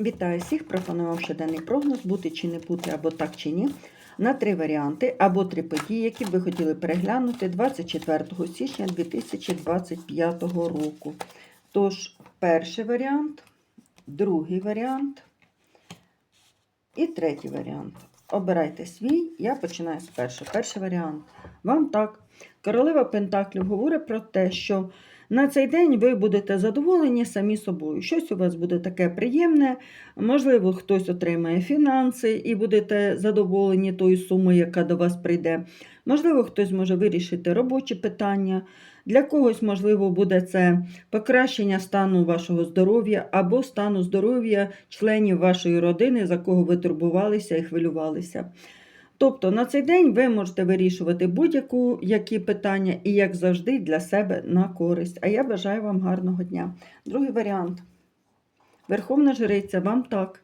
Вітаю всіх! Пропоную щоденний прогноз, бути чи не бути, або так чи ні, на три варіанти або три події, які ви хотіли переглянути 24 січня 2025 року. Тож, перший варіант, другий варіант і третій варіант. Обирайте свій, я починаю з першого. Перший варіант. Вам так. Королева Пентаклів говорить про те, що на цей день ви будете задоволені самі собою. Щось у вас буде таке приємне, можливо, хтось отримає фінанси і будете задоволені тою сумою, яка до вас прийде. Можливо, хтось може вирішити робочі питання. Для когось, можливо, буде це покращення стану вашого здоров'я або стану здоров'я членів вашої родини, за кого ви турбувалися і хвилювалися. Тобто на цей день ви можете вирішувати будь-яку які питання і, як завжди, для себе на користь. А я бажаю вам гарного дня. Другий варіант. Верховна Жриця, вам так.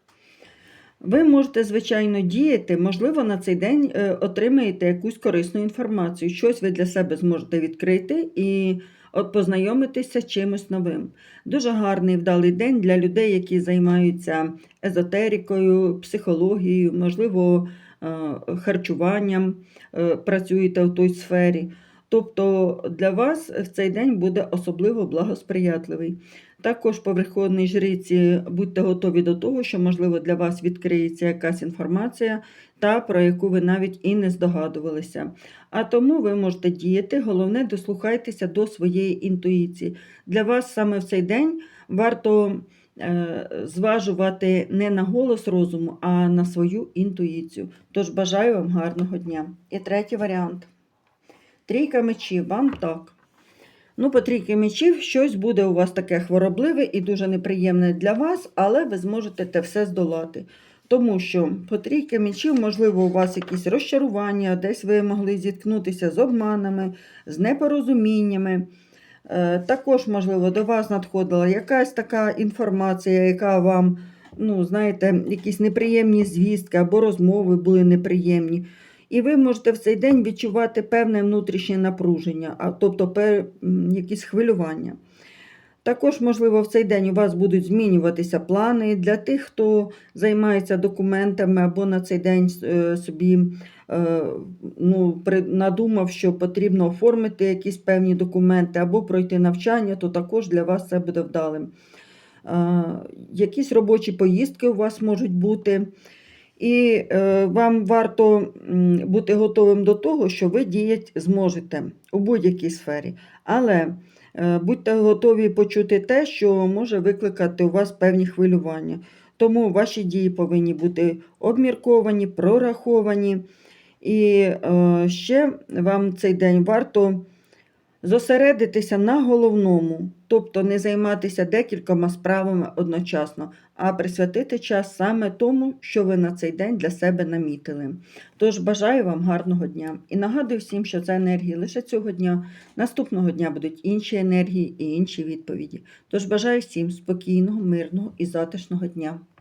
Ви можете, звичайно, діяти, можливо, на цей день е, отримаєте якусь корисну інформацію. Щось ви для себе зможете відкрити і познайомитися з чимось новим. Дуже гарний вдалий день для людей, які займаються езотерикою, психологією, можливо, е, харчуванням, е, працюєте в той сфері. Тобто для вас в цей день буде особливо благосприятливий. Також по Верховній жриці будьте готові до того, що, можливо, для вас відкриється якась інформація, та про яку ви навіть і не здогадувалися. А тому ви можете діяти, головне, дослухайтеся до своєї інтуїції. Для вас саме в цей день варто е, зважувати не на голос розуму, а на свою інтуїцію. Тож бажаю вам гарного дня. І третій варіант. Трійка мечів, вам так. Ну, по трійки мечів щось буде у вас таке хворобливе і дуже неприємне для вас, але ви зможете те все здолати. Тому що по трійки мечів, можливо, у вас якісь розчарування, десь ви могли зіткнутися з обманами, з непорозуміннями. Е, Також, можливо, до вас надходила якась така інформація, яка вам, ну, знаєте, якісь неприємні звістки або розмови були неприємні. І ви можете в цей день відчувати певне внутрішнє напруження, тобто якісь хвилювання. Також, можливо, в цей день у вас будуть змінюватися плани для тих, хто займається документами або на цей день е, собі е, ну, надумав, що потрібно оформити якісь певні документи або пройти навчання, то також для вас це буде вдалим. Е, Якісь робочі поїздки у вас можуть бути. І вам варто бути готовим до того, що ви діяти зможете у будь-якій сфері. Але будьте готові почути те, що може викликати у вас певні хвилювання. Тому ваші дії повинні бути обмірковані, прораховані. І е, ще вам цей день варто зосередитися на головному, тобто не займатися декількома справами одночасно, а присвятити час саме тому, що ви на цей день для себе намітили. Тож бажаю вам гарного дня і нагадую всім, що це енергії лише цього дня. Наступного дня будуть інші енергії і інші відповіді. Тож бажаю всім спокійного, мирного і затишного дня.